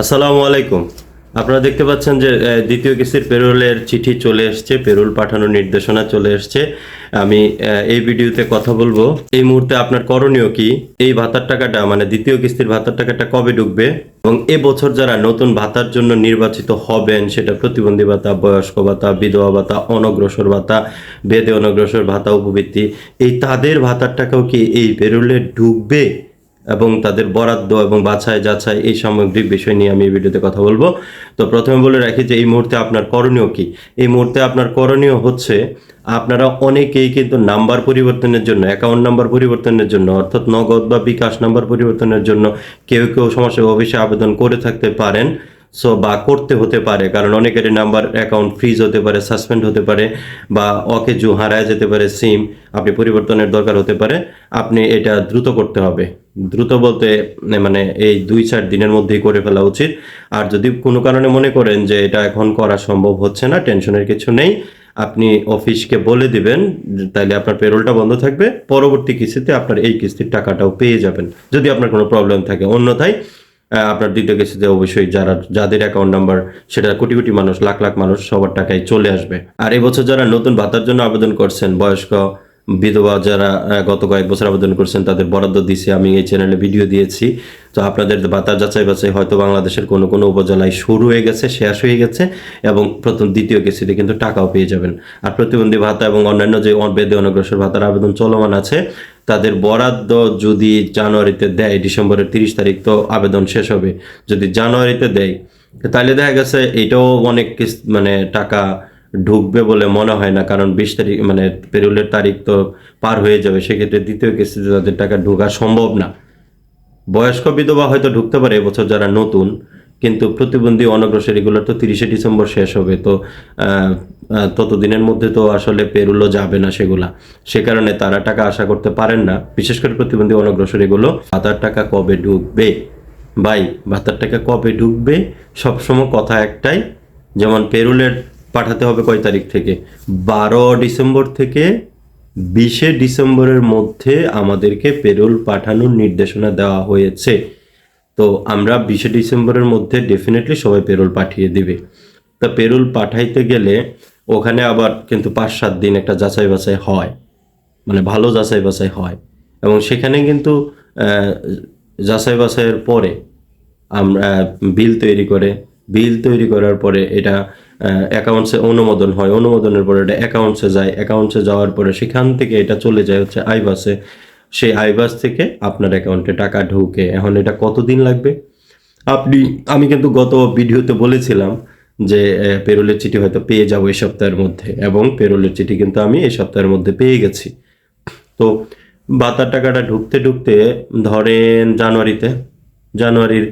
আসসালামু আলাইকুম। আপনারা দেখতে পাচ্ছেন যে দ্বিতীয় কিস্তির পেরোলের চিঠি চলে এসছে, পেরোল পাঠানোর নির্দেশনা চলে এসছে। আমি এই ভিডিওতে কথা বলব। এই মুহূর্তে আপনার করণীয় কি? এই ভাতার টাকাটা মানে দ্বিতীয় কিস্তির ভাতার টাকাটা কবে ঢুকবে? এবং এবছর যারা নতুন ভাতার জন্য নির্বাচিত হবেন, সেটা প্রতিবন্ধী ভাতা, বয়স্ক ভাতা, বিধবা ভাতা, অনগ্রসর ভাতা, বেদে অনগ্রসর ভাতা, উপবৃত্তি, এই তাদের ভাতার টাকাও কি এই পেরোলে ঢুকবে? এবং তাদের বরাদ্দ এবং বাছাই যাচাই এই সামগ্রিক বিষয় নিয়ে আমি এই ভিডিওতে কথা বলব। তো প্রথমে বলে রাখি যে এই মুহূর্তে আপনার করণীয় কি? এই মুহূর্তে আপনার করণীয় হচ্ছে আপনারা অনেকেই কিন্তু নাম্বার পরিবর্তনের জন্য অ্যাকাউন্ট নাম্বার পরিবর্তনের জন্য, অর্থাৎ নগদ বা বিকাশ নাম্বার পরিবর্তনের জন্য কেউ কেউ সমস্যা অফিসে আবেদন করে থাকতে পারেন সো বা করতে হতে পারে। কারণ অনেকেরই নাম্বার অ্যাকাউন্ট ফ্রিজ হতে পারে সাসপেন্ড হতে পারে, বা অকেজু হারায় যেতে পারে সিম আপনি পরিবর্তনের দরকার হতে পারে। আপনি এটা দ্রুত করতে হবে। দ্রুত বলতে মানে এই দুই চার দিনের মধ্যেই করে ফেলা উচিত। আর যদি কোনো কারণে মনে করেন যে এটা এখন করা সম্ভব হচ্ছে না, টেনশনের কিছু নেই, আপনি অফিসকে বলে দিবেন তাহলে আপনার পেরোলটা বন্ধ থাকবে, পরবর্তী কিস্তিতে আপনার এই কিস্তির টাকাটাও পেয়ে যাবেন। যদি আপনার কোনো প্রবলেম থাকে। অন্যথায় আপনার দ্বিতীয় কিস্তিতে অবশ্যই যারা, যাদের অ্যাকাউন্ট নাম্বার, সেটা কোটি কোটি মানুষ, লাখ লাখ মানুষ সবার টাকায় চলে আসবে। আর এবছর যারা নতুন ভাতার জন্য আবেদন করছেন, বয়স্ক বিধবা যারা গত কয়েক বছর আবেদন করছেন, তাদের বরাদ্দ দিয়েছি। আমি এই চ্যানেলে ভিডিও দিয়েছি। তো আপনাদের ভাতা যাচাই বাছাই হয়তো বাংলাদেশের কোনো কোনো উপজেলায় শুরু হয়ে গেছে, শেষ হয়ে গেছে এবং প্রথম, দ্বিতীয় কিস্তিতে কিন্তু টাকাও পেয়ে যাবেন। আর প্রতিবন্ধী ভাতা এবং অন্যান্য যে বেদে অনগ্রসর ভাতার আবেদন চলমান আছে, তাদের বরাদ্দ যদি জানুয়ারিতে দেয়, ডিসেম্বরের তিরিশ তারিখ তো আবেদন শেষ হবে। যদি জানুয়ারিতে দেয়, তাহলে দেখা গেছে এটাও অনেক মানে টাকা ঢুকবে বলে মনে হয় না, কারণ বিশ তারিখ মানে পেরুলের তারিখ তো পার হয়ে যাবে, সেক্ষেত্রে দ্বিতীয় কিস্তিতে তাদের টাকা ঢোকা সম্ভব না। বয়স্ক বিধবা হয়তো ঢুকতে পারে এবছর যারা নতুন, কিন্তু প্রতিবন্ধী অনগ্রসর এগুলোর তো তিরিশে ডিসেম্বর শেষ হবে, তো ততদিনের মধ্যে তো আসলে পেরুলো যাবে না সেগুলা। সে কারণে তারা টাকা আশা করতে পারেন না। বিশেষ করে প্রতিবন্ধী অনগ্রসর এগুলো, ভাতার টাকা কবে ঢুকবে? ভাই, ভাতার টাকা কবে ঢুকবে? সবসময় কথা একটাই, যেমন পেরুলের পাঠাতে হবে কয় তারিখ থেকে? বারো ডিসেম্বর থেকে বিশে ডিসেম্বরের মধ্যে আমাদেরকে পেরোল পাঠানোর নির্দেশনা দেওয়া হয়েছে। তো আমরা বিশে ডিসেম্বরের মধ্যে ডেফিনেটলি সবাই পেরোল পাঠিয়ে দিবে। তা পেরোল পাঠাইতে গেলে ওখানে আবার কিন্তু পাঁচ সাত দিন একটা যাচাই বাছাই হয়। মানে ভালো যাচাই বাছাই হয়। এবং সেখানে কিন্তু যাচাই বাছাইয়ের পরে আমরা বিল তৈরি করে বিল তৈরি করার পরে এটা অ্যাকাউন্টসে অনুমোদন হয়। অনুমোদনের পরে এটা অ্যাকাউন্টসে যায়। অ্যাকাউন্টসে যাওয়ার পরে সেখান থেকে এটা চলে যায় হচ্ছে আইবাসে সেই আইবাস থেকে আপনার অ্যাকাউন্টে টাকা ঢুকে। এখন এটা কতদিন লাগবে? আপনি, আমি কিন্তু গত ভিডিওতে বলেছিলাম যে পেরোলের চিঠি হয়তো পেয়ে যাব এই সপ্তাহের মধ্যে এবং পেরোলের চিঠি কিন্তু আমি এই সপ্তাহের মধ্যে পেয়ে গেছি। তো ভাতার টাকাটা ঢুকতে ঢুকতে ধরেন জানুয়ারিতে, জানুয়ারির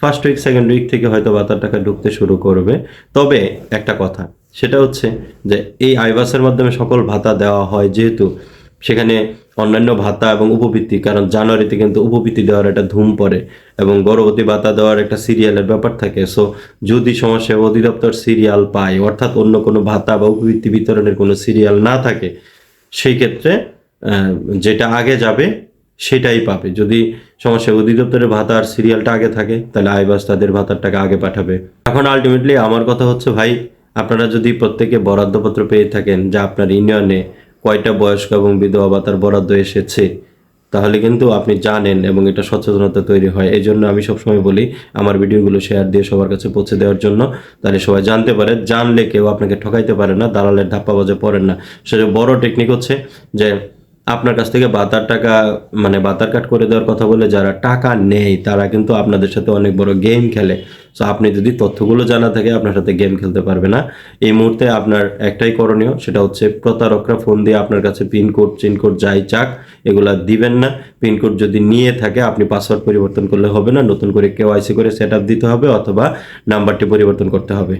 ফার্স্ট উইক সেকেন্ড উইক থেকে হয়তো ভাতার টাকা ঢুকতে শুরু করবে। তবে একটা কথা, সেটা হচ্ছে যে এই আইবাসের মাধ্যমে সকল ভাতা দেওয়া হয় যেহেতু সেখানে অন্যান্য ভাতা এবং উপবৃত্তি, কারণ জানুয়ারিতে কিন্তু উপবৃত্তি দেওয়ার একটা ধুম পড়ে এবং গর্ভবতী ভাতা দেওয়ার একটা সিরিয়ালের ব্যাপার থাকে। সো যদি সমাজসেবা অধিদপ্তর সিরিয়াল পায়, অর্থাৎ অন্য কোনো ভাতা বা উপবৃত্তি বিতরণের কোনো সিরিয়াল না থাকে, সেই ক্ষেত্রে যেটা আগে যাবে সেটাই পাবে। যদি সমস্যা অধিদপ্তরের ভাতার সিরিয়ালটা আগে থাকে, তাহলে আইবাস তাদের ভাতার টাকা আগে পাঠাবে। এখন আলটিমেটলি আমার কথা হচ্ছে ভাই, আপনারা যদি প্রত্যেকে বরাদ্দপত্র পেয়ে থাকেন, যা আপনার ইউনিয়নে কয়টা বয়স্ক এবং বিধবা ভাতার বরাদ্দ এসেছে, তাহলে কিন্তু আপনি জানেন এবং এটা সচেতনতা তৈরি হয়। এই জন্য আমি সবসময় বলি, আমার ভিডিওগুলো শেয়ার দিয়ে সবার কাছে পৌঁছে দেওয়ার জন্য। তাহলে সবাই জানতে পারে, জানলে কেউ আপনাকে ঠকাইতে পারে না, দালালের ধাপ্পা ধাপ্পাবাজে পড়েন না। সেটা বড় টেকনিক হচ্ছে যে আপনার কাছ থেকে বাতার টাকা মানে বাতার কাট করে দেওয়ার কথা বলে যারা টাকা নেয় তারা কিন্তু আপনাদের সাথে অনেক বড় গেম খেলে। সো আপনি যদি তথ্যগুলো জানা থাকে, আপনার সাথে গেম খেলতে পারবে না। এই মুহূর্তে আপনার একটাই করণীয়, সেটা হচ্ছে প্রতারকরা ফোন দিয়ে আপনার কাছে পিনকোড চিনকোড যাই চাক, এগুলা দিবেন না। পিনকোড যদি নিয়ে থাকে, আপনি পাসওয়ার্ড পরিবর্তন করলে হবে না। নতুন করে কেওয়াইসি করে সেট দিতে হবে, অথবা নাম্বারটি পরিবর্তন করতে হবে।